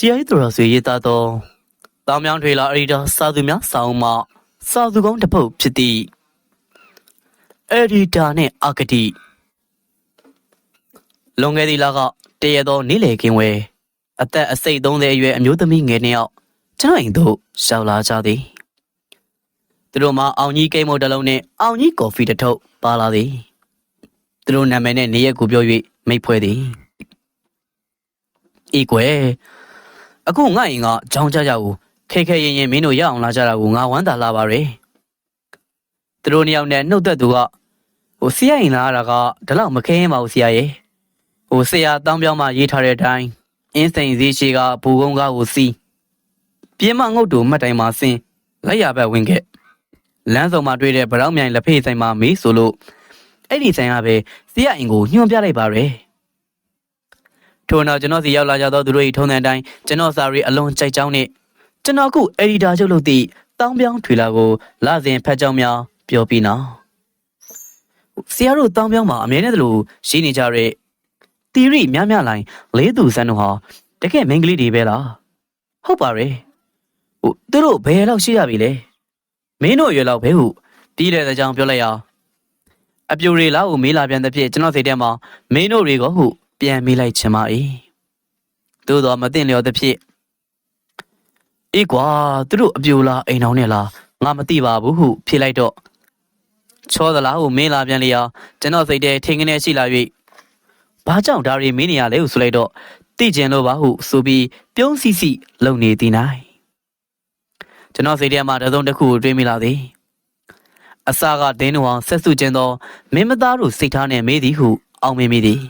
စီအိုင်တော်ဆွေရေးသားသောတောင်မြောင်ထွေလာအရီတာစာသူများစာအုပ်မှစာသူကောင်းတစ်ပုဒ်ဖြစ်သည့်အရီတာနှင့်အာကတိလွန်ခဲ့သည့်လကတရသောနေ့လေကင်းဝဲအသက်အစိတ်30အရွယ်အမျိုးသမီးငယ်နှစ်ယောက်ကျွန်တော်အိမ်သို့ရှောက်လာကြသည်သူတို့မှာအောင်ကြီးကိတ်မုတ်တစ်လုံးနှင့်အောင်ကြီးကော်ဖီတစ်ထုပ်ပါလာသည်သူတို့နာမည်နဲ့နေရက်ကိုပြော၍မိတ်ဖွဲ့သည်ဤကွယ် အခုငါ့ရင်ကကြောင်းကြကြကိုခဲခဲရင်ရင်မင်းတို့ရအောင်လာကြတာကိုငါဝမ်းသာလာပါရယ်သူတို့နှစ်ယောက်နဲ့နှုတ်သက်သူကဟိုဆရာရင်လာတာကဒီလောက်မခဲရင်ပါဘူးဆရာရဲ့ဟိုဆရာတောင်းပြောင်းမှရေးထားတဲ့အတိုင်းအင်းစိန်စည်းရှိကဘူကုန်းကားကိုစီးပြင်းမငုတ်တူမှတ်တိုင်မှာဆင်းလက်ရဘက်ဝင်ခဲ့လမ်းစုံမှာတွေ့တဲ့ဗရောက်မြိုင်လက်ဖေးဆိုင်မှာမေးဆိုလို့အဲ့ဒီဆိုင်ကပဲဆရာရင်ကိုညွှန်ပြလိုက်ပါရယ် ထို့နောက်ကျွန်တော်စီရောက်လာကြသောသူတို့၏ထုံးတဲ့အတိုင်းကျွန်တော်စာရီအလွန်ကြိုက်ကြောင်းနှင့်ကျွန်တော်ခုအက်ဒီတာချုပ်လို့သည့်တောင်းပြောင်းထွေလာကိုလစဉ်ဖတ်ကြောင်းများပြောပြီးနော်ဆရာတို့တောင်းပြောင်းမှာအမြဲတမ်းလိုရှိနေကြတဲ့တီရီများများလိုင်းလေးသူစန်းတို့ဟာတကယ်မင်းကလေးတွေပဲလားဟုတ်ပါရဲ့ဟိုသူတို့ဘယ်လောက်ရှိရပြီလဲမင်းတို့ရွယ်လောက်ပဲဟုတီးတဲ့အကြောင်းပြောလိုက်ရအောင်အပြူတွေလောက်ကိုမေးလာပြန်တဲ့ဖြစ်ကျွန်တော်စိတ်ထဲမှာမင်းတို့တွေကဟု ပြန်မေးလိုက်ချင်ပါ၏သို့တော့မသိလျော်သဖြင့်အေးကွာသူတို့အပြိုလားအိမ်အောင်နဲ့လားငါမသိပါဘူးဟုဖြေလိုက်တော့ချောသလားဟုမင်းလာပြန်လျောကျွန်တော်စိတ်ထဲထင်ကနေရှိလာ၍ဘာကြောင့်ဒါတွေမင်းနေရလဲဟုဆိုလိုက်တော့သိကျင်လို့ပါဟုဆိုပြီးပြုံးစီစီလုံနေသည်နိုင်ကျွန်တော်စိတ်ထဲမှာတစုံတစ်ခုကိုတွေးမိလာသည်အစာကဒင်းတော်အောင်ဆက်စုကျင်သောမင်းမသားတို့စိတ်ထားနဲ့မေးသည်ဟုအောင်မင်းမိသည်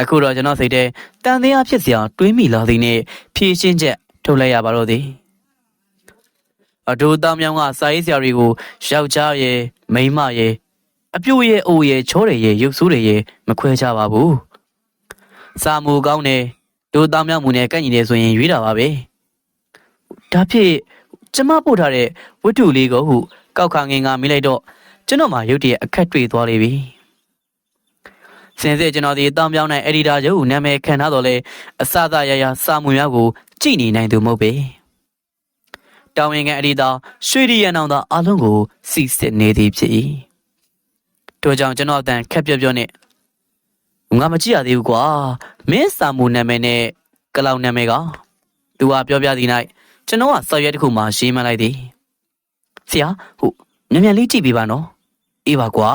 အခုတော့ကျွန်တော်စိတ်ထဲတန်တရားဖြစ်စရာတွေးမိလာသည်နဲ့ဖြည့်ရှင်းချက်ထုတ်လိုက်ရပါတော့သည်အဒူတောင်မြောင်ကစာရေးဆရာတွေကိုယောက်ျားရဲ့မိန်းမရဲ့အပြိုရဲ့အိုရဲ့ချောတယ်ရဲ့ရုပ်ဆိုးတယ်ရဲ့မခွဲခြားပါဘူးစာမူကောင်းတယ်ဒူတောင်မြောင်မူနဲ့ကန့်ညီတယ်ဆိုရင်ရွေးတာပါပဲဒါဖြစ်ကျမပို့ထားတဲ့ဝတ္ထုလေးကိုဟုကောက်ခါငင်ကမိလိုက်တော့ကျွန်တော်မှရုတ်တရက်အခက်တွေ့သွားလိမ့်ပြီ စင်စစ်ကျွန်တော်ဒီတောင်ပြောင်းတဲ့အက်ဒီတာရုပ်နာမည်ခံထားတော့လဲအစသာရရစာမွေများကိုကြည်နေနိုင်သူမဟုတ်ပေတောင်ရင်ကအက်ဒီတာရွှေရီရန်အောင်သာအလုံးကိုစီစစ်နေသည်ဖြစ်၏တို့ကြောင့်ကျွန်တော်အတန်ခက်ပြော့ပြော့နဲ့ငါမကြည့်ရသေးဘူးကွာမင်းစာမူနာမည်နဲ့ကလောက်နာမည်ကသူကပြောပြသည်၌ကျွန်တော်ကဆော်ရွက်တစ်ခုမှရေးမှန်းလိုက်သည်ဆရာဟုတ်မြန်မြန်လေးကြည့်ပေးပါနော်အေးပါကွာ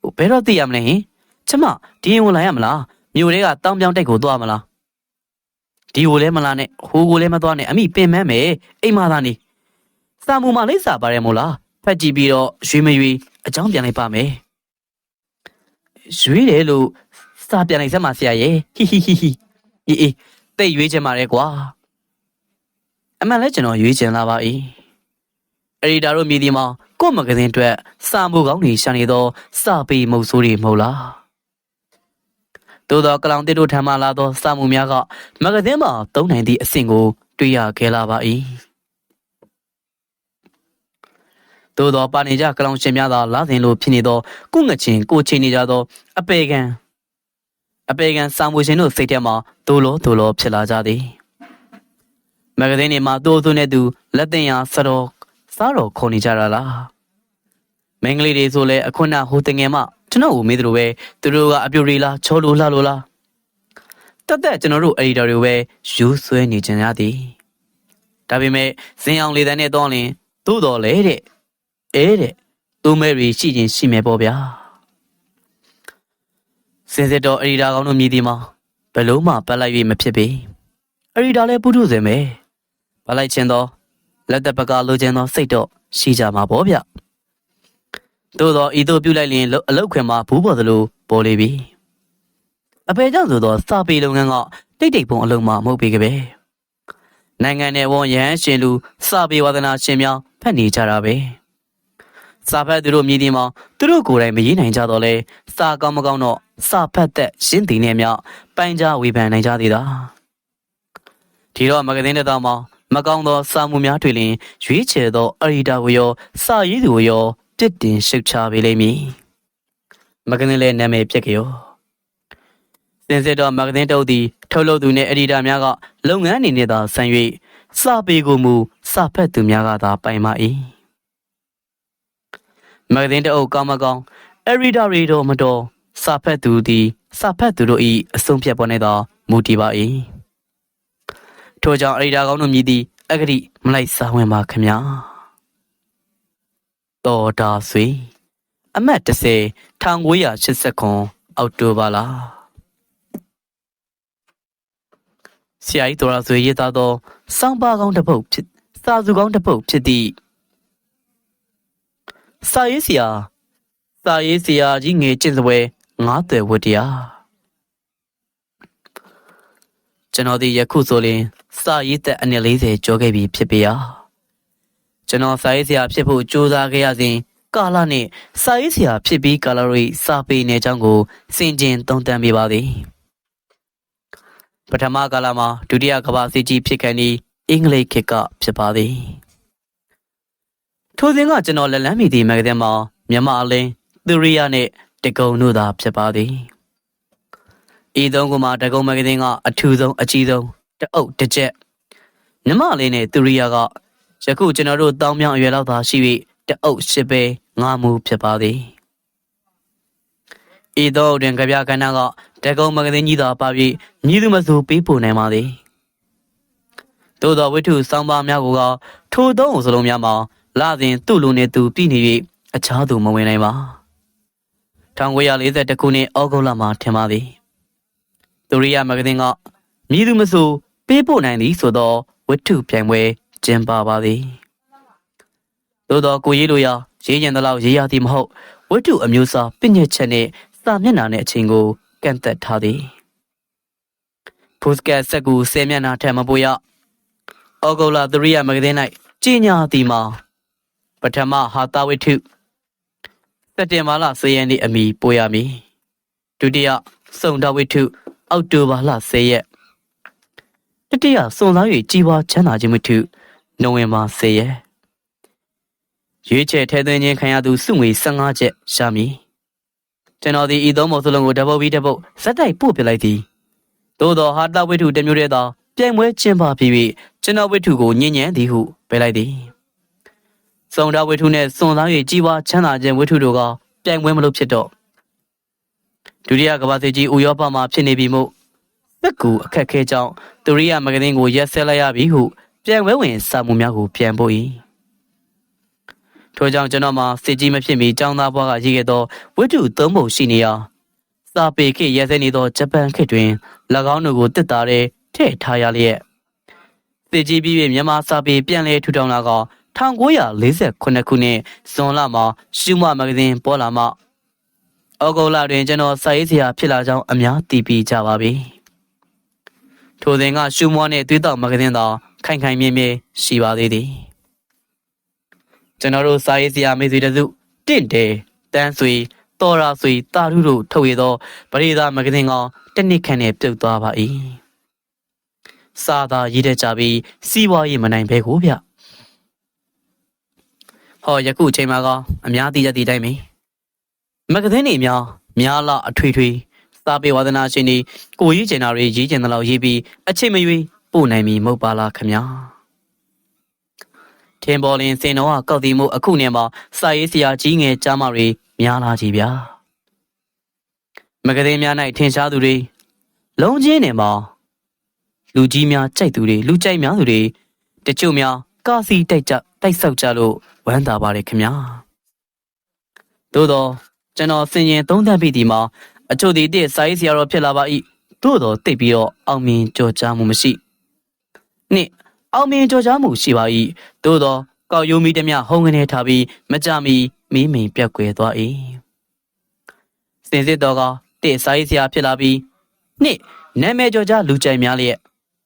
ဟိုဘယ်တော့သိရမလဲဟင် ကျမဒီရင်ဝင်လာရမလားမြို့တွေကတောင်ပြောင်းတိုက်ကိုသွားမလားဒီကိုလည်းမလားနဲ့ဟိုကိုလည်းမသွားနဲ့အမိပင်မန်းမယ်အိမ်မသားနေစာမူမလေးစာပါတယ်မို့လားဖတ်ကြည့်ပြီးတော့ရွေးမရွေးအကြောင်းပြန်လိုက်ပါမယ်ရွေးတယ်လို့စာပြန်လိုက်စမ်းပါဆရာရဲ့ဟီဟီဟီဟီအေးအေးတိတ်ရွေးချင်ပါတယ်ကွာအမှန်လဲကျွန်တော်ရွေးချင်လာပါ၏အရီတာတို့မြည်ဒီမှာကို့မဂဇင်းအတွက်စာမူကောင်းတွေရှာနေတော့စာပေမုတ်ဆိုးတွေမဟုတ်လား သို့သောကလောင်တစ်တို့ထံမှလာသောစာမှုများကမဂဇင်းမှာသုံးနိုင်သည့်အဆင့်ကို တွေ့ရခဲ့လာပါ၏သို့သောပါနေကြကလောင်ရှင်များသာလာစဉ်လိုဖြစ်နေသော ကုငချင်းကိုချင်းနေကြသော အပေကံအပေကံစာမှုရှင်တို့စိတ်ထဲမှာဒိုလိုဒိုလိုဖြစ်လာကြသည်မဂဇင်းတွေမှာသူ့အသူနဲ့သူလက်တင်ရာစတော်စားတော်ခေါ်နေကြတာလားမင်္ဂလိတွေဆိုလဲအခုနဟိုတငယ်မှ ကျွန်တော်ကိုမေးသလိုပဲသူတို့ကအပြူရီလားချောလိုလှလိုလားတက်တက်ကျွန်တော်တို့အရီတာတွေပဲယူဆွဲနေကြရသည်ဒါပေမဲ့ဇင်အောင်လေတန်းနဲ့တော့လင်သို့တော်လေတဲ့အဲတဲ့သူမဲရီရှိချင်းရှိမယ်ပေါ့ဗျာစင်စစ်တော့အရီတာကောင်းတို့မြည်ဒီမှာဘယ်လို့မှပတ်လိုက်၍မဖြစ်ပေအရီတာလည်းပုထုဇဉ်ပဲပတ်လိုက်ခြင်းတော့လက်သက်ပကလိုချင်သောစိတ်တော့ရှိကြမှာပေါ့ဗျ သို့တော့ဤသို့ပြုလိုက်လျင်အလုတ်ခွင်မှာဘူးပေါ်သလိုပေါ်လေပြီအဖေကြောင့်ဆိုတော့စာပေလုပ်ငန်းကတိတ်တိတ်ပုံအလုံးမှမဟုတ်ပေကြပဲနိုင်ငံနယ်ဝန်ရဟန်းရှင်လူစာပေဝါဒနာရှင်များဖတ်နေကြတာပဲစာဖတ်သူတို့မြည်ဒီမှာသူတို့ကိုယ်တိုင်မရေးနိုင်ကြတော့လဲစာကောင်းမကောင်းတော့စာဖတ်သက်ရှင်းတည်နေမြောက်ပိုင်ကြဝေဖန်နိုင်ကြသေးတာဒီတော့မဂဇင်းတစ်တောင်မှာမကောင်းသောစာမှုများတွေ့လျင်ရွေးချယ်သောအရီတာကိုရောစာရေးသူကိုရော တစ်တင်ရှုတ်ချပေးလိမ့်မည်မကင်းလည်းနာမည်ပြက်ကြောစင်စစ်တော်မဂ္ဂဇင်းတုပ်သည်ထုတ်လုပ်သူနှင့်အက်ဒီတာများကလုပ်ငန်းအနေနဲ့သာဆံ၍စာပေကိုမူစာဖတ်သူများကသာပိုင်ပါ၏မဂ္ဂဇင်းတအုပ်ကောင်းမကောင်းအက်ဒီတာရီတော်မတော်စာဖတ်သူသည်စာဖတ်သူတို့၏အဆုံးဖြတ်ပေါ်နေသောမူတည်ပါ၏ထို့ကြောင့်အက်ဒီတာကောင်းတို့မြည်သည့်အဂတိမလိုက်စားဝင်ပါခင်ဗျာ တော်တာဆွေအမတ်30 1989အောက်တိုဘာလားဆရာကြီးတော်ရဆွေရေးသားသောစောင်းပါကောင်းတစ်ပုဒ်ဖြစ်စာစုကောင်းတစ်ပုဒ်ဖြစ်သည့်စာရေးဆရာစာရေးဆရာကြီးငယ်ကျင့်စပွဲငါးသွယ်ဝတ္တရားကျွန်တော်ဒီယခုဆိုရင်စာရေးသက်အနည်း40ကျော်ခဲ့ပြီဖြစ်ပေရာ ကျွန်တော်စာရေးဆရာဖြစ်ဖို့ကြိုးစားခဲ့ရစဉ်ကာလနဲ့စာရေးဆရာဖြစ်ပြီးကာလရိစာပေနယ်အကြောင်းကိုစင်ကျင်သုံးသပ်မိပါသည်ပထမကာလမှာဒုတိယကမ္ဘာစစ်ကြီးဖြစ်ခဲ့ပြီးအင်္ဂလိပ်ခေတ်ကဖြစ်ပါသည်ထိုစဉ်ကကျွန်တော်လက်လန်းမီဒီမဂ္ဂဇင်းမှာမြန်မာအလင်းသူရိယနဲ့တကုံတို့သာဖြစ်ပါသည်ဤသုံးကမှာတကုံမဂ္ဂဇင်းကအထူးဆုံးအကြီးဆုံးတအုပ်တစ်ချက်မြန်မာအလင်းနဲ့သူရိယက ယခုကျွန်တော်တို့တောင်းမြောင်းအရွယ်လောက်သာရှိ၍တအုပ်ရှစ်ပဲငါမူဖြစ်ပါသည်ဤသောတွင်ကြပြကဏ္ဍကတကုံမဂ္ဂဇင်းကြီးသာပါ၍မြည်သူမဆိုပေးပို့နိုင်ပါသည်သို့သောဝိထုစောင်းပါများကိုကထိုသုံးစလုံးများမှာလာစဉ်သူ့လူနှင့်သူပြည်နေ၍အခြားသူမဝင်နိုင်ပါ1942ခုနှစ်ဩဂုတ်လမှာထင်ပါသည်သူရိယမဂ္ဂဇင်းကမြည်သူမဆိုပေးပို့နိုင်သည်ဆိုသောဝိထုပြိုင်ပွဲ ကျင်းပပါသည်သို့သောကိုရေးလိုရာရေးကျင်သလောက်ရေးရသည်မဟုတ်ဝိထုအမျိုးအစားပြည့်ညက်ချက်နှင့်စာမျက်နှာနှင့်အချိန်ကိုကန့်သက်ထားသည်ဖုစကတ်ဆက်ကူ10မျက်နှာထက်မပိုရဩဂုတ်လသရိယမဂ္ဂဇင်း၌ကြီးညာသည်မှာပထမဟာတာဝိထုစက်တင်ဘာလ10ရက်နေ့အမီပို့ရမည်ဒုတိယစုံတော်ဝိထုအောက်တိုဘာလ10ရက်တတိယစုံစား၍ကြီးပွားချမ်းသာခြင်းဝိထု နိုဝင်ဘာ10ရက်ရွေးချယ်ထဲသွင်းခြင်းခံရသူစုငွေ15ချက်ရှာမည်ကျွန်တော်ဒီဤသုံးပုံစလုံးကိုတပုတ်ပြီးတပုတ်ဇက်တိုက်ပို့ပြလိုက်သည်သို့သောဟာတာဝိထုတစ်မျိုးတည်းသောပြိုင်ပွဲကျင်းပပြီးပြီးကျွန်တော်ဝိထုကိုညဉ့်ညံ့သည်ဟုပြောလိုက်သည်စုံတော်ဝိထုနှင့်စွန်သား၍ကြီးပွားချမ်းသာခြင်းဝိထုတို့ကပြိုင်ပွဲမလို့ဖြစ်တော့ဒုတိယကမ္ဘာစစ်ကြီးဥရောပမှာဖြစ်နေပြီမို့စက်ကူအခက်ခဲကြောင့်ဒုတိယမဂ္ဂဇင်းကိုရက်ဆက်လိုက်ရပြီဟု ပြိုင်ပွဲဝင်စာမှုများကိုပြန်ပို့၏ထို့ကြောင့်ကျွန်တော်မှာစစ်ကြီးမဖြစ်မီចောင်းသားဘွားကရေးခဲ့သောဝိတုသုံးပုံရှိနေရာစာပေခေတ်ရဲစဲနေသောဂျပန်ခေတ်တွင်၎င်းတို့ကိုတစ်တာတဲ့ထည့်ထားရလျက်စစ်ကြီးပြီး၍မြန်မာစာပေပြန်လည်ထူထောင်လာက1948ခုနှစ်ဇွန်လမှာရှုမမဂ္ဂဇင်းပေါ်လာမှဩဂုတ်လတွင်ကျွန်တော်စာရေးဆရာဖြစ်လာကြောင်းအများသိပြီးကြပါပြီထိုစဉ်ကရှုမွားနှင့်သွေးတောက်မဂ္ဂဇင်းသာ ခိုင်ခိုင်မြဲမြဲရှိပါသေးသည်ကျွန်တော်တို့စာရေးဆရာမေဆွေတစုတင့်တယ်တန်းဆွေတော်ရာဆွေတာရုတို့ထုတ်ရသောပရိသာမဂ္ဂဇင်းကတနစ်ခန့်နဲ့ပြုတ်သွားပါ၏စာသာရေးတဲ့ကြပြီးစီးပွားရေးမနိုင်ဘဲကိုဗျဟောယခုအချိန်မှာကအများသိကြသည့်အတိုင်းပဲမဂ္ဂဇင်းတွေများများလာအထွေထွေစာပေဝါဒနာရှင်တွေကိုရေးကျင်တာတွေရေးကျင်တယ်လို့ရေးပြီးအချိန်မရွေး ပို့နိုင်ပြီမဟုတ်ပါလားခင်ဗျာထင်ပေါ်လင်းစင်တော်ကကောက်တီမှုအခုနေမှာစာရေးဆရာကြီးငယ်ကြားမတွေများလာကြီးဗျာမဂ္ဂဇင်းများ၌ထင်ရှားသူတွေလုံးချင်းနေမှာလူကြီးများကြိုက်သူတွေလူကြိုက်များသူတွေတချို့များကာစီတိုက်ကြတိုက်ဆောက်ကြလို့ဝမ်းသာပါတယ်ခင်ဗျာသို့တော့ကျွန်တော်စင်ရင်သုံးသပ်ပြီးဒီမှာအချို့ဒီတစ်စာရေးဆရာတော်ဖြစ်လာပါ၏သို့တော့တိတ်ပြီးတော့အောင်မြင်ကြော်ကြားမှုမရှိ နှစ်အောင်မြင်ကြော်ကြားမှုရှိပါ၏သို့တော့ကောက်ယုံမီတမျှဟုံးကနေထားပြီးမကြမီမီးမိန်ပြက်ကွယ်သွား၏စင်စစ်တော်ကတစ်စာရေးဆရာဖြစ်လာပြီးနှစ်နာမည်ကြော်ကြားလူကြိုက်များလျက်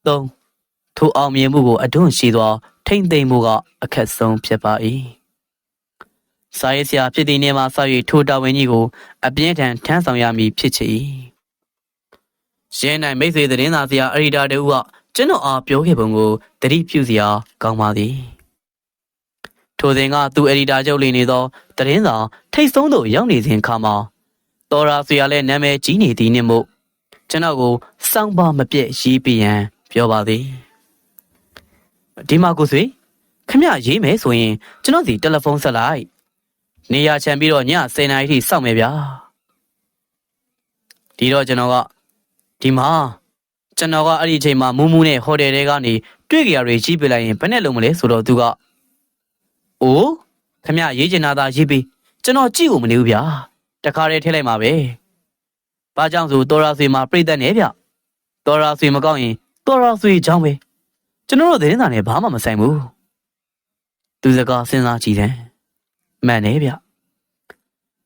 သုံးထိုအောင်မြင်မှုကိုအထွန်းရှိသော ထိမ့်သိမ့်မှုကအခက်ဆုံးဖြစ်ပါ၏စာရေးဆရာဖြစ်သည့်နေမှာစ၍ထိုတာဝန်ကြီးကို အပြင်းထန်ထမ်းဆောင်ရမည်ဖြစ်ချေ၏ရင်းနိုင်မိတ်ဆွေသတင်းစာဆရာအရီတာတူက ကျွန်တော်အားပြောခဲ့ပုံကိုတတိပြုစရာကောင်းပါသည်ထိုစဉ်ကသူအရီတာချုပ်လီနေသောသတင်းစာထိတ်ဆုံးသို့ရောက်နေစဉ်ခါမှာတော်ရာဆရာလည်းနာမည်ကြီးနေသည်နှင့်မို့ကျွန်တော်ကိုစောင်းပါမပြည့်ရေးပြရန်ပြောပါသည်ဒီမှာကိုဆွေခမရေးမယ်ဆိုရင်ကျွန်တော်စီတယ်လီဖုန်းဆက်လိုက်နေရာချန်ပြီးတော့ည10နာရီထိစောင့်မယ်ဗျာဒီတော့ကျွန်တော်ကဒီမှာ ကျွန်တော်ကအဲ့ဒီအချိန်မှာမူးမူးနဲ့ဟိုတယ်ထဲကနေတွေ့ကြရတွေကြီးပြလိုက်ရင်ဘယ်နဲ့လုံးမလဲဆိုတော့သူကအိုးခမရေးချင်တာသာရေးပြီးကျွန်တော်ကြည့်ကိုမနေဘူးဗျာတခါတည်းထည့်လိုက်မှာပဲဘာကြောင့်ဆိုတော်ရာဆွေမှာပြိသက်နေဗျတော်ရာဆွေမကောင်းရင်တော်ရာဆွေချောင်းပဲကျွန်တော်တို့သတင်းစာနဲ့ဘာမှမဆိုင်ဘူးသူစကားစဉ်းစားကြည့်တယ်မှန်တယ်ဗျ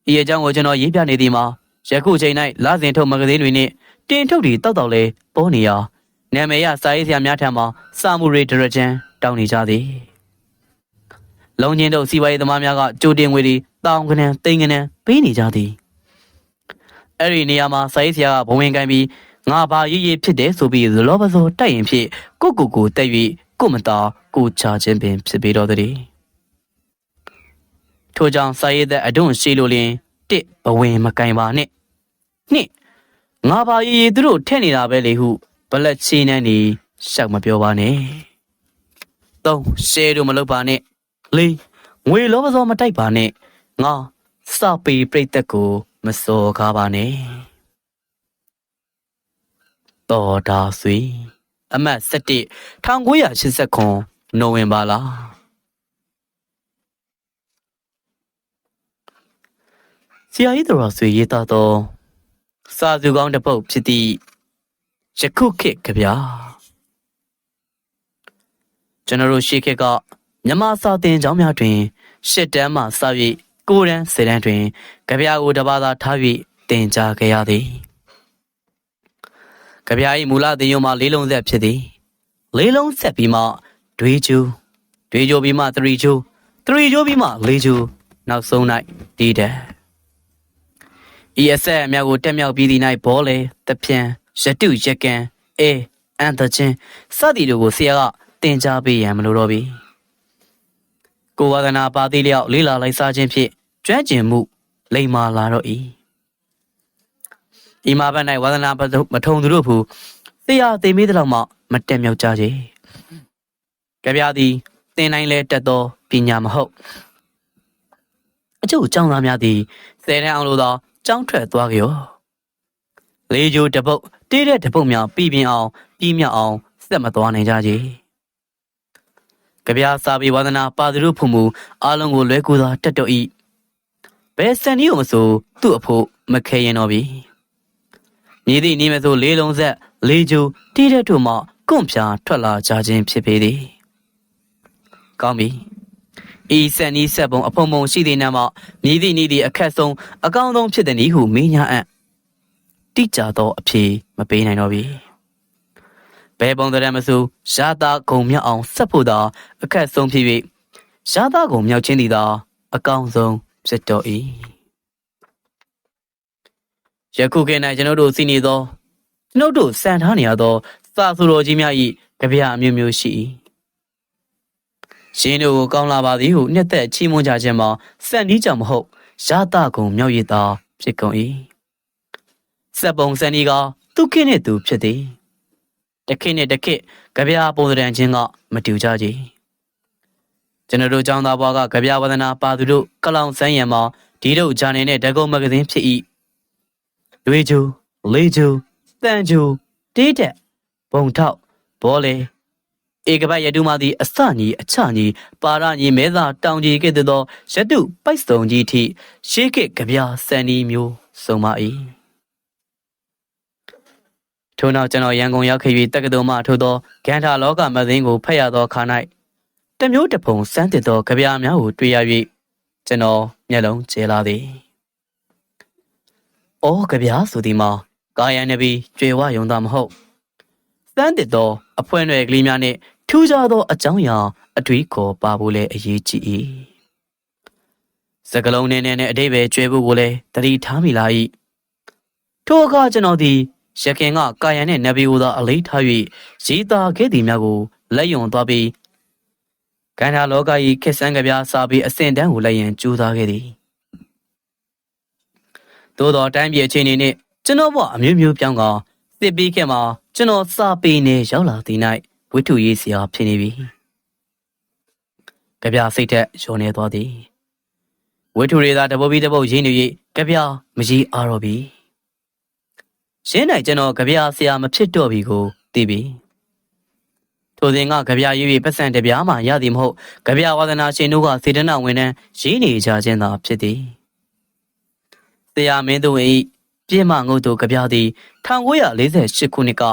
ဒီအကြောင်းကိုကျွန်တော်ရေးပြနေသည်မှာယခုချိန်၌လစဉ်ထုတ်မဂ္ဂဇင်းတွေနဲ့ တင်ထုတ်တွေတောက်တောက်လဲပေါ်နေရာနာမည်ရစာရေးဆရာများထံမှစာမှုတွေဒရဂျန်တောင်းနေကြသည်လုံချင်းတို့စီဝါရေးသမားများကကြိုတင်ငွေတွေတောင်းကနန်းတိန်ကနန်းပေးနေကြသည်အဲ့ဒီနေရာမှာစာရေးဆရာကဘဝင်ကန်ပြီးငါဘာရေးရေးဖြစ်တယ်ဆိုပြီးလောဘစောတိုက်ရင်ဖြစ်ကိုကိုကိုတက်၍ကိုမတာကိုချခြင်းပင်ဖြစ်ပေတော်သည်ထို့ကြောင့်စာရေးသက်အဒွန့်ရှိလိုလျင်တစ်ဘဝင်မကင်ပါနဲ့နှစ် ငါဘာရေးရေးသူတို့ထက်နေတာပဲလေဟုဘလက်ချီနှန်းနေရှောက်မပြောပါနဲ့သုံးရှဲတို့မလုပ်ပါနဲ့လေးငွေလောဘစောမတိုက်ပါနဲ့ငါစပီပြိတ်သက်ကို မစော်ကားပါနဲ့တော်တာဆွေအမတ်17 1989နိုဝင်ဘာလဆရာကြီးတော်ဆွေရေးသားသော စာစုကောင်းတစ်ပုဒ်ဖြစ်သည့်ယခုခေတ်ကဗျာကျွန်တော်တို့ရှေ့ခေတ်ကမြမစာတင်ကျောင်းများတွင်ရှစ်တန်းမှစ၍ကိုးတန်းဆယ်တန်းတွင်ကြပြာကိုတစ်ပါးသာထား၍တင်ကြားခဲ့ရသည်ကြပြာ၏မူလသင်ယုံမှာလေးလုံးဆက်ဖြစ်သည်လေးလုံးဆက်ပြီးမှဒွေးကျူဒွေးကျူပြီးမှသရီကျူသရီကျူပြီးမှလေးကျူနောက်ဆုံး၌ဒီတဲ့ ဤအဆက်အမြောက်ကိုတက်မြောက်ပြီးသည့်၌ဘောလေတပြန်ရတုရကန်အဲအန်တချင်းစသည်တို့ကိုဆရာကတင်ကြားပေးရန်မလိုတော့ပြီကိုဝါဒနာပါသေးလျောက်လေးလာလိုက်စားခြင်းဖြင့်ကျွမ်းကျင်မှု လိမ္မာလာတော့၏ဤမှာဘက်၌ဝါဒနာမထုံသူတို့ဖူဆရာသိမေးတဲ့လောက်မှမတက်မြောက်ကြကြကြပြသည်သင်တိုင်းလဲတက်သောပညာမဟုတ်အကျို့ចောင်းသားများသည်ဆယ်တန်းအောင်လို့သော ကြောင်းထွက်သွားကြောလေးကျိုးတပုတ်တေးတဲ့တပုတ်များပြည်ပြင်းအောင်ပြီးမြောက်အောင်စက်မသွားနိုင်ကြကြီးကြပြာစာပေဝါဒနာပါသူတို့ဖုံမူအားလုံးကိုလွဲကူစွာတက်တော့ဤဘယ်စံဒီကိုမဆိုသူ့အဖို့မခဲရင်တော့ပြီမြည်သည့်နေမဆိုလေးလုံးဆက်လေးကျိုးတေးတဲ့တို့မှကွန့်ပြာထွက်လာကြခြင်းဖြစ်ပေသည်ကောင်းပြီ ဤဆက်နီးဆက်ပုံအဖုံဖုံရှိသေးနမှာမြည်သည့်နည်းသည့်အခက်ဆုံးအကောင်းဆုံးဖြစ်တဲ့နည်းဟုမင်းညာအံ့တိကျသောအဖြေမပေးနိုင်တော့ပြီဘယ်ပုံတရမဆိုရာသာဂုံမြောက်အောင်ဆက်ဖို့သာအခက်ဆုံးဖြစ်၍ရာသာဂုံမြောက်ခြင်းသည်သာအကောင်းဆုံးဖြစ်တော်၏ယခုခေတ်၌ကျွန်ုပ်တို့စီနေသောကျွန်ုပ်တို့စံထားနေရသောစာဆိုတော်ကြီးများ၏ကြပြအမျိုးမျိုးရှိ၏ ရှင်တို့ကိုကောင်းလာပါသည်ဟုနှစ်သက်ချီးမွမ်းကြခြင်းမှာစံဒီကြောင့်မဟုတ်ရာသကုံမြောက်ရည်သာဖြစ်ကုန်၏စက်ပုံစံဒီကသူခင်းနှင့်သူဖြစ်သည်တခင်းနှင့်တခစ်ကြပြပုံစံချင်းကမတူကြကြကျွန်တော်တို့ចောင်းသားဘွားကကြပြဝဒနာပါသူတို့ကလောင်စမ်းရံမှာဒီတို့ဂျာနယ်နဲ့ဓာတ်ကုံမဂ္ဂဇင်းဖြစ်၏လွေကျူလေးကျူတန်ကျူတေးတက်ဘုံထောက်ဘောလေ ဧကပတ်ရတုမသည်အစညီအချညီပါရညီမဲသာတောင်ကြီးကဲ့သို့သောရတုပိုက်စုံကြီးထိရှေးခေတ်ကြပြစံဒီမျိုးစုံပါ၏ထို့နောက်ကျွန်တော်ရန်ကုန်ရောက်ခဲ့၍တက္ကသိုလ်မှထို့သောဂန္ဓာလောကမဂ္ဂဇင်းကိုဖတ်ရသောအခါ၌တမျိုးတပုံစမ်းသစ်သောကြပြများကိုတွေ့ရ၍ကျွန်တော်မျက်လုံးကျဲလာသည်။အော်ကြပြဆိုသည်မှာကာယံနဗီကျွေဝယုံသားမဟုတ်စမ်းသစ်သောအဖွင့်ရွယ်ကလေးများနှင့် ထူးခြားသောအကြောင်းအရာအတွေးခေါ်ပါဖို့လည်းအရေးကြီး၏စကလုံးနဲ့နဲ့အတိတ်ပဲကျွဲဖို့ကိုလည်းတတိထားမိလာ၏ထိုအခါကျွန်တော်သည်ရခင်ကကာယံနဲ့နဗီကိုသာအလေးထား၍ရေးသားခဲ့သည်များကိုလက်ယုံသွားပြီးကန္တာလောက၏ခက်ဆန်းကြပြစာပြီးအစဉ်တန်းကိုလိုက်ရန်ကြိုးစားခဲ့သည်သို့တော်တိုင်းပြည်အခြေအနေနှင့်ကျွန်တော်ဘဝအမျိုးမျိုးပြောင်းကဆတစ်ပြီးခင်မှာကျွန်တော်စာပေနဲ့ရောက်လာသည့်၌ ဝိထုရေးစရာဖြစ်နေပြီကြပြစိတ်ထက်လျော်နေသွားသည်ဝိထုတွေသာတပုတ်ပြီးတပုတ်ရင်းနေ၍ကြပြမကြီးအားတော့ပြီရှင်းနိုင်ကျွန်တော်ကြပြဆရာမဖြစ်တော့ပြီကိုသိပြီထိုစဉ်ကကြပြရွေးပတ်စံတပြားမှရသည်မဟုတ်ကြပြဝါသနာရှင်တို့ကစေတနာဝန်ထမ်းရေးနေကြခြင်းသာဖြစ်သည်ဆရာမင်းတို့၏ပြည့်မငုတ်တို့ကြပြသည်1948ခုနှစ်က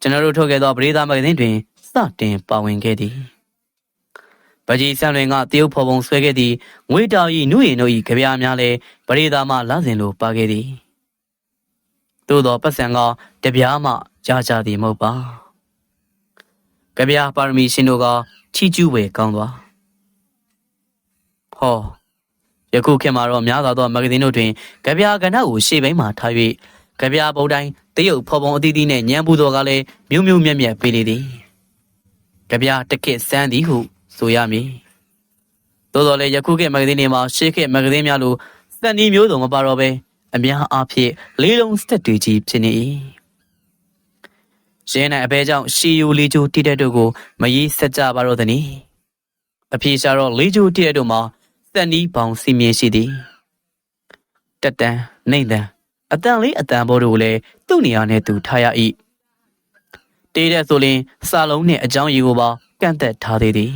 ကျွန်တော်တို့ထုတ်ခဲ့သောပရိသတ်မဂ္ဂဇင်းတွင်စတင်ပါဝင်ခဲ့သည်ပကြီးဆံလွင်ကတရုတ်ဖော်ပုံဆွဲခဲ့သည့်ငွေတောင်ဤနုရင်တို့ဤကြပြများလည်းပရိသတ်မှလစဉ်လိုပါခဲ့သည်သို့သောပတ်စံကတပြားမှကြာကြသည်မဟုတ်ပါကြပြပါရမီရှင်တို့ကချီကျူးဝယ်ကောင်းသွားဟောယခုခေတ်မှာတော့များစွာသောမဂ္ဂဇင်းတို့တွင်ကြပြကဏ္ဍကိုရှေ့ပိုင်းမှာထား၍ ကြပြပုံတိုင်းတရုတ်ဖော်ပုံအသီးသီးနှင့်ညံပူတော်ကလည်းမြို့မြို့မြက်မြက်ပေးလေသည်ကြပြတကစ်စမ်းသည်ဟုဆိုရမည်သို့တော်လည်းယခုခေတ်မဂ္ဂဇင်းတွေမှာရှေ့ခေတ်မဂ္ဂဇင်းများလိုစက်နီမျိုးစုံမပါတော့ဘဲအများအားဖြင့်လေးလုံးစတက်တွေကြီးဖြစ်နေ၏ရင်း၌အဘဲကြောင့်ရှီယူလေးချိုတိတက်တို့ကိုမရေးဆက်ကြပါတော့သနည်းအပြေရှာတော့လေးချိုတိတက်တို့မှာစက်နီးပေါင်စီမင်းရှိသည်တက်တန်နှိမ့်တန် အတန်လေးအတန်ဘောတို့ကိုလည်းသူ့နေရာနဲ့သူထားရ၏တေးတဲ့ဆိုရင်စာလုံးနဲ့အကြောင်းရည်ကိုပါကန့်သက်ထားသေးသည်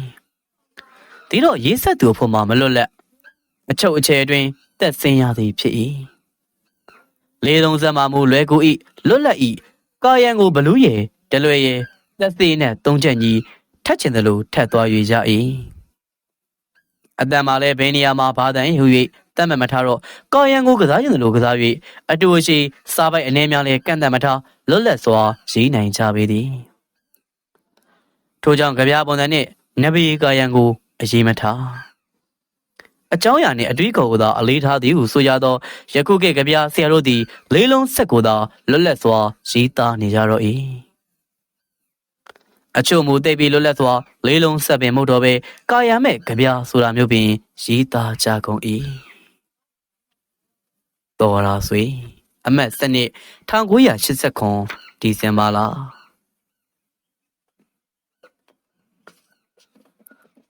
ဒီတော့ရေးဆက်သူအဖို့မှာမလွတ်လပ်အချုပ်အချယ်အတွင်းတက်ဆင်းရသည်ဖြစ်၏လေသုံးဆက်မှမူလွဲကူ၏လွတ်လပ်၏ကာယံကိုဘလူးရဲ့တလွယ်ရဲ့သက်သေးနဲ့သုံးချက်ကြီးထက်ချင်တယ်လို့ထက်သွား၍ကြ၏အတန်မှာလည်းဘယ်နေရာမှာဘာတန်ဟူ၍ တတ်မှတ်မထားတော့ကာယံကိုကစားရင်လို့ကစား၍အတူရှိစားပိုက်အနေများလည်းကန့်တတ်မထားလွတ်လပ်စွာရေးနိုင်ကြပေသည်ထို့ကြောင့်ကြပြပုံစံနှင့်နဗီကာယံကိုအရေးမထားအကြောင်းအရာနှင့်အတွေးခေါ်ကိုသာအလေးထားသည်ဟုဆိုရသောယခုကကြပြဆရာတို့သည်လေးလုံးဆက်ကိုသာလွတ်လပ်စွာရေးသားနေကြတော့၏အချို့မူသိပ်ပြီးလွတ်လပ်စွာလေးလုံးဆက်ပင်မဟုတ်တော့ပဲကာယံမဲ့ကြပြဆိုတာမျိုးပင်ရေးသားကြကုန်၏ တော်ရာဆွေအမတ်စနစ်1989ဒီဇင်ဘာလ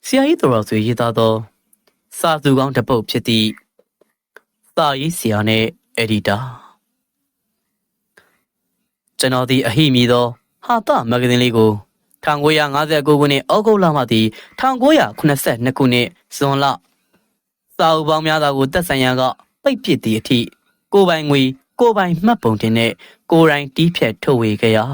ဆရာကြီးတော်ရာဆွေရေးသားသောစာသူကောင်းတစ်ပုဒ်ဖြစ်သည့်စာရေးဆရာနှင့်အက်ဒီတာကျွန်တော်ဒီအဟိမီသောဟာတာမဂ္ဂဇင်းလေးကို1959ခုနှစ်ဩဂုတ်လမှသည်1982ခုနှစ်ဇွန်လစာအုပ်ပေါင်းများစွာကိုတက်ဆိုင်ရန်ကပိတ်ပစ်သည့်အထိ ကိုပိုင်ငွေကိုပိုင်မှတ်ပုံတင်နဲ့ကိုရိုင်းတီးဖြတ်ထုတ်ဝေခဲ့ရာ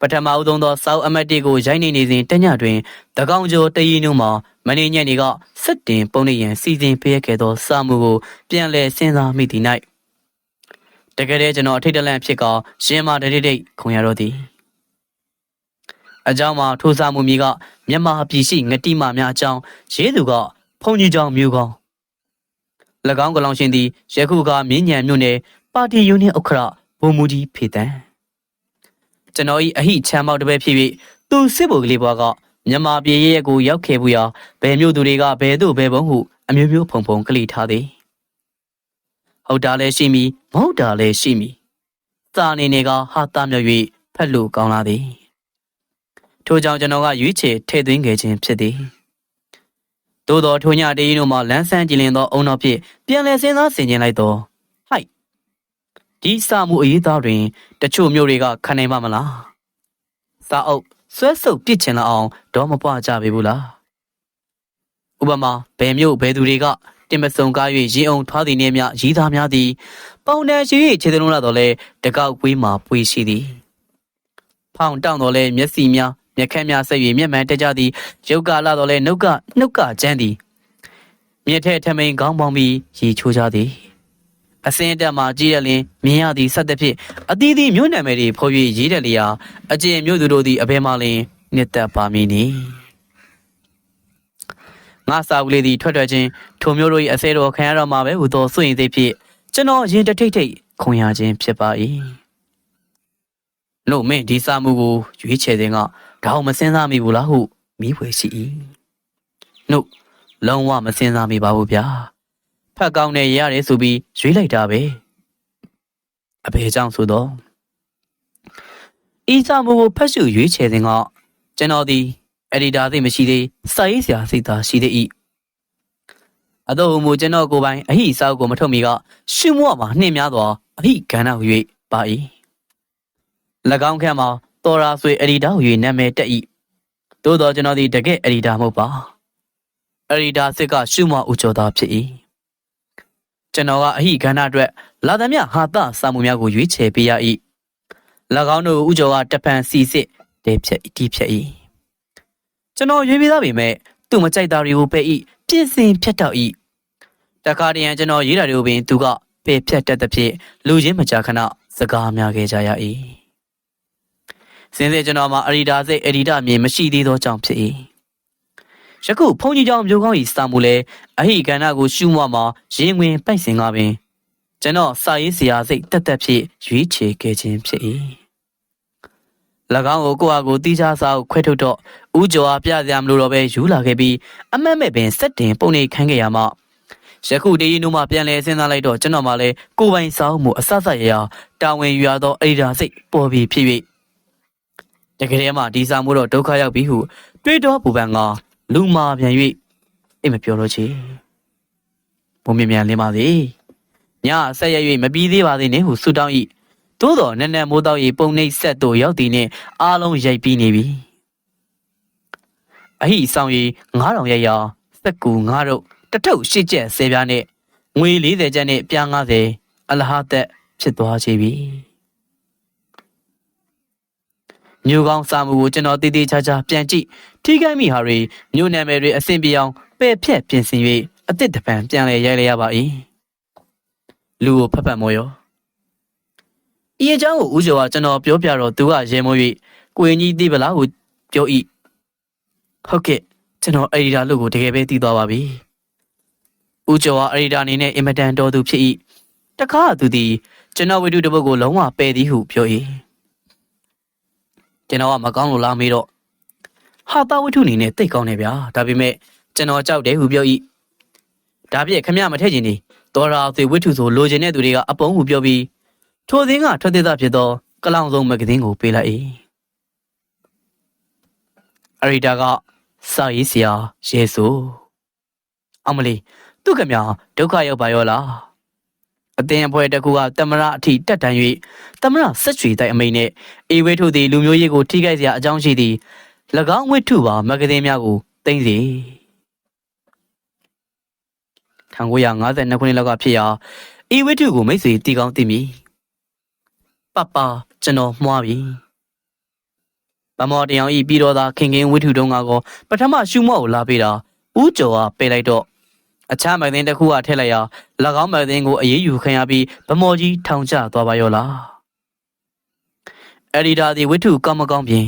ပထမအဦးဆုံးသောစောက်အမတ်တီကိုရိုက်နေနေစဉ်တညတွင်တကောင်ကျော်တရီနုမှာမင်းညက်နေကစစ်တင်ပုံနေရန်စီစဉ်ပေးခဲ့သောစာမှုကိုပြန်လည်စဉ်းစားမိသည့်၌တကယ်တည်းကျွန်တော်အထိတ်တလန့်ဖြစ်ကရှင်မာတတိတိတ်ခုံရတော့သည်အကြောင်းမှာထိုးစားမှုမြေကမြန်မာပြည်ရှိငတိမများအကြောင်းရေးသူကဖုန်ကြီးကြောင်မျိုးကောင်း၎ င်းကလောင်ရှင်သည်ယခုကမြင်းညံမြို့နယ်ပါတီယူနစ်ဥက္ခရဘုံမူကြီးဖေတံကျွန်တော်ဤအဟိချမ်းမောက်တစ်ပဲဖြစ်၍သူစစ်ဘုတ်ကလေးဘွားကမြန်မာပြည်ရဲ့ကိုရောက်ခဲ့ဘူးရာဘယ်မျိုးသူတွေကဘယ်သို့ဘယ်ဘုံဟုအမျိုးမျိုးဖုံဖုံကလေးထားသည်ဟုတ်တာလည်းရှိမီမဟုတ်တာလည်းရှိမီစာအနေနဲ့ကဟာတာမြောက်၍ဖက်လို့ကောင်းလာသည်ထို့ကြောင့်ကျွန်တော်ကရွေးချယ်ထည့်သွင်းခဲ့ခြင်းဖြစ်သည် သို့တော်ထိုညတေးတို့မှလန်းဆန်းကြည်လင်သောအုံတော်ဖြင့်ပြန်လည်စဉ်းစားဆင်ခြင်လိုက်တော့ဟိုက်ဒီစာမှုအရေးသားတွင် တချို့မျိုးတွေကခံနိုင်ပါမလားစာအုပ်ဆွဲဆုပ်ပြစ်ချင်လောက်အောင်ဒေါမပွားကြပေဘူးလားဥပမာဘယ်မျိုးဘယ်သူတွေကတင်မစုံကား၍ရေအောင်ထွားသည်နှင့်မြရီးသားများသည်ပေါင်တန်ရှိ၍ခြေသလုံးလာတော့လဲတကောက်ကွေးမှာပွေရှိသည်ဖောင်တောင့်တော့လဲမျက်စီများ မျက်ခမ်းများဆက်၍မျက်မှန်တက်ကြသည်ရုပ်ကလာတော့လဲနှုတ်ကနှုတ်ကကျန်းသည်မြက်ထဲထမိန်ခေါင်းပေါင်းပြီးရေချိုးကြသည်အစင်းတက်မှကြည့်ရလင်မြင်ရသည်ဆက်တဲ့ဖြစ်အသီးသီးမြို့နယ်မယ်တွေဖော်၍ရေးတယ်လျာအကျင့်မြို့သူတို့သည်အဘဲမှလင်နှစ်သက်ပါမည်နီငါစာဦးလေးသည်ထွက်ထွက်ချင်းထိုမျိုးတို့၏အစဲတော်ခံရတော့မှာပဲဟူသောစွရင်သိဖြစ်ကျွန်တော်ရင်တထိတ်ထိတ်ခွန်ရခြင်းဖြစ်ပါ၏လို့မင်းဒီစာမှုကိုရွေးချယ်ခြင်းက ဒါအောင်မစင်စားမိဘူးလားဟုမိဖွယ်ရှိ၏နှုတ်လုံးဝမစင်စားမိပါဘူးဗျာဖက်ကောင်းနဲ့ရတယ်ဆိုပြီးရွေးလိုက်တာပဲအဖေကြောင့်ဆိုတော့ဤစာမှုကိုဖတ်ရှုရွေးချယ်စဉ်ကကျွန်တော်သည်အက်ဒီတာသိမရှိသေးစာရေးဆရာစိတ်သာရှိသေး၏အတော့မူကျွန်တော်ကိုယ်ပိုင်အဟိစာအုပ်ကိုမထုတ်မီကရှုမော့မှာနှင်းများစွာအဟိကဏ္ဍဟူ၍ပါ၏၎င်းခန့်မှာ တော်ရာဆွေအက်ဒီတာဟူ၍နာမည်တက်၏သို့တော်ကျွန်တော်သည်တကယ့်အက်ဒီတာမဟုတ်ပါအက်ဒီတာစစ်ကရှုမော့ဦးကျော်သားဖြစ်၏ကျွန်တော်ကအဟိကဏ္ဍအတွက်လာသမျှဟာသစာမှုများကိုရွေးချယ်ပေးရ၏၎င်းတို့ဦးကျော်ကတပန်စီစစ်တဲဖြတ်တီးဖြတ်၏ကျွန်တော်ရွေးပေးသားပေမဲ့သူ့မကြိုက်တာတွေကိုပဲ့၏ပြင်ဆင်ဖြတ်တောက်၏တခါတရံကျွန်တော်ရေးတာတွေကိုပင်သူကပယ်ဖြတ်တတ်သဖြင့်လူချင်းမကြာခဏစကားများခဲ့ကြရ၏ စင်စစ်ကျွန်တော်မှာအရီဒါစိတ်အရီဒါမြေမရှိသေးသောကြောင့်ဖြစ်၏ယခုဖုန်ကြီးကြောင့်မျိုးကောင်း၏စာမှုလဲအဟိကန္နာကိုရှုမွားမှာရင်ဝင်ပိုက်စင်ကားပင်ကျွန်တော်စာရေးဆရာစိတ်တက်တက်ဖြင့်ရွေးချယ်ခဲ့ခြင်းဖြစ်၏၎င်းကိုကိုယ့်အကိုတီးခြားစာကိုခွဲထုတ်တော့ဦးကျော်အားပြစရာမလိုတော့ပဲယူလာခဲ့ပြီးအမတ်မဲ့ပင်စက်တင်ပုံနေခန်းခဲ့ရမှယခုတည်ရင်တို့မှပြန်လဲစဉ်းစားလိုက်တော့ကျွန်တော်မှလည်းကိုယ်ပိုင်စာအုပ်မှုအဆဆရရတာဝန်ယူရသောအရိဒါစိတ်ပေါ်ပြီးဖြစ်၍ တကယ်တည်းမှဒီစာမှုတော့ဒုက္ခရောက်ပြီဟုတွေးတော့ပူပန်ကလူမာပြန်၍အိမ်မပြောတော့ချေဘုံမြင်မြန်လင်းပါစေညဆက်ရ၍မပြီးသေးပါသေးနဲ့ဟုဆူတောင်း၏သို့တော်နက်နက်မိုးတော့၏ပုံနှိပ်ဆက်တို့ရောက်သည်နှင့်အားလုံးရိုက်ပြီးနေပြီအဟိဆောင်ရီ9000ရက်ရစက်ကူ9တို့တထုပ်ရှစ်ချက်10ပြားနဲ့ငွေ40ကျပ်နဲ့ပြား90အလဟာသက်ဖြစ်သွားချေပြီ မြို့ကောင်းစာမှုကိုကျွန်တော်တည်တည်ချာချာပြန်ကြည့်ထိခိုက်မိဟာတွေမြို့နာမည်တွေအဆင်ပြေအောင်ပဲ့ဖြက်ပြင်ဆင်၍အစ်စ်တပံပြန်လဲရိုက်လိုက်ရပါ၏လူကိုဖတ်ဖတ်မောရောဤအကြောင်းကိုဦးကျော်ကကျွန်တော်ပြောပြတော့သူကရေမိုး၍ကိုရင်ကြီးသိပလားဟုပြော၏ဟုတ်ကဲ့ကျွန်တော်အရီဒါလို့ကိုတကယ်ပဲသိသွားပါပြီဦးကျော်ကအရီဒါအနေနဲ့အင်မတန်တော်သူဖြစ်၏တခါသူသည်ကျွန်တော်ဝိတုတစ်ပုတ်ကိုလုံးဝပယ်သည်ဟုပြော၏ ကျွန်တော်ကမကောင်းလို့လာမေးတော့ဟာတာဝိတုအနေနဲ့တိတ်ကောင်းနေဗျာဒါပေမဲ့ကျွန်တော်ကြောက်တယ်ဟုပြော၏ဒါပြည့်ခမရမထည့်ချင်နေတော်ရာသေဝိတုဆိုလိုချင်တဲ့သူတွေကအပုံးဟုပြောပြီးထိုသင်းကထွက်သေးတာဖြစ်သောကလောင်ဆုံးမဂ္ဂဇင်းကိုပေးလိုက်၏အရီတာကစာရေးဆရာရဲဆိုအမလီသူကမြဒုက္ခရောက်ပါရောလား အတင်းအဖွဲတစ်ခုကတမရအထိတက်တန်၍တမရဆက်ချွေတိုက်အမိန်နဲ့အေဝဲထုသည်လူမျိုးရေးကိုထိခိုက်စရာအကြောင်းရှိသည်၎င်းဝိထုပါမဂ္ဂဇင်းများကိုတင်စီ1952ခုနှစ်လောက်ကဖြစ်ရာအေဝဲထုကိုမိတ်ဆွေတီကောင်းသိမည်ပပကျွန်တော်မှားပြီဗမော်တယောင်ဤပြီးတော့သာခင်ခင်ဝိထုတုံးကောပထမရှုမော့ကိုလာပေးတာဦးကျော်ကပေးလိုက်တော့ အခြားမဂ္ဂဇင်းတစ်ခုကထည့်လိုက်ရာ၎င်းမဂ္ဂဇင်းကိုအေးအေးယူခံရပြီးဗမော်ကြီးထောင်ချသွားပါရောလားအဒီတာဒီဝိထုကောင်းမကောင်းပြင်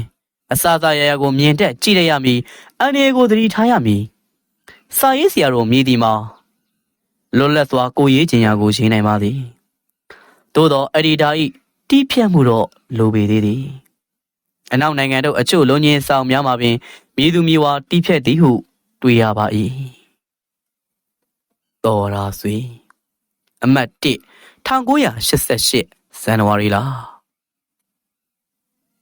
အစာစာရရကိုမြင်တက်ကြည့်ရရမည်အနေကိုသတိထားရမည်စာရေးဆရာတို့မြည်ဒီမှာလွတ်လပ်စွာကိုရေးချင်ရာကိုရေးနိုင်ပါသည်သို့သောအဒီတာဤတီးဖြတ်မှုတော့လိုပေသေးသည်အနောက်နိုင်ငံတို့အချို့လုံးချင်းဆောင်များမှာပင်မြေသူမြေဝါတီးဖြတ်သည်ဟု တွေ့ရပါ၏ တော်ရာဆွေအမတ်1 1988ဇန်နဝါရီလ